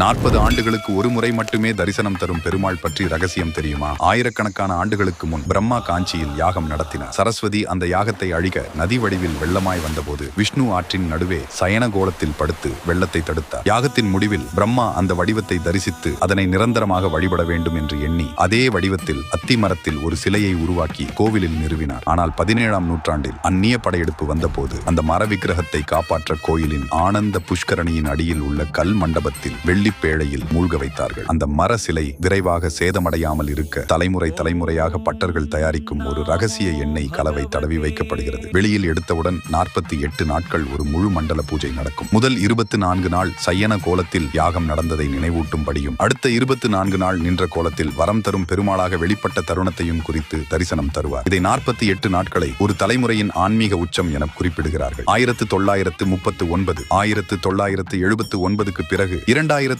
நாற்பது ஆண்டுகளுக்கு ஒரு முறை மட்டுமே தரிசனம் தரும் பெருமாள் பற்றி ரகசியம் தெரியுமா? ஆயிரக்கணக்கான ஆண்டுகளுக்கு முன் பிரம்மா காஞ்சியில் யாகம் நடத்தினார். சரஸ்வதி அந்த யாகத்தை அழிக்க நதி வடிவில் வெள்ளமாய் வந்தபோது விஷ்ணு ஆற்றின் நடுவே சயன கோலத்தில் படுத்து வெள்ளத்தை தடுத்தார். யாகத்தின் முடிவில் பிரம்மா அந்த வடிவத்தை தரிசித்து அதனை நிரந்தரமாக வழிபட வேண்டும் என்று எண்ணி அதே வடிவத்தில் அத்தி மரத்தில் ஒரு சிலையை உருவாக்கி கோவிலில் நிறுவினார். ஆனால் பதினேழாம் நூற்றாண்டில் அந்நிய படையெடுப்பு வந்தபோது அந்த மர விக்கிரகத்தை காப்பாற்ற கோயிலின் ஆனந்த புஷ்கரணியின் அடியில் உள்ள கல் மண்டபத்தில் வெள்ளி வெள்ளிப்பேழையில் மூழ்க வைத்தார்கள். அந்த மர சிலை விரைவாக சேதமடையாமல் இருக்க தலைமுறை தலைமுறையாக பட்டர்கள் தயாரிக்கும் ஒரு ரகசிய எண்ணெய் கலவை தடவி வைக்கப்படுகிறது. வெளியில் எடுத்தவுடன் நாற்பத்தி எட்டு நாட்கள் ஒரு முழு மண்டல பூஜை நடக்கும். முதல் இருபத்தி நான்கு நாள் சையன கோலத்தில் யாகம் நடந்ததை நினைவூட்டும்படியும் அடுத்த இருபத்தி நான்கு நாள் நின்ற கோலத்தில் வரம் தரும் பெருமாளாக வெளிப்பட்ட தருணத்தையும் குறித்து தரிசனம் தருவார். இதை நாற்பத்தி எட்டு நாட்களை ஒரு தலைமுறையின் ஆன்மீக உச்சம் என குறிப்பிடுகிறார்கள். ஆயிரத்து தொள்ளாயிரத்து முப்பத்து ஒன்பது ஆயிரத்து தொள்ளாயிரத்து எழுபத்து ஒன்பதுக்கு பிறகு இரண்டாயிரத்து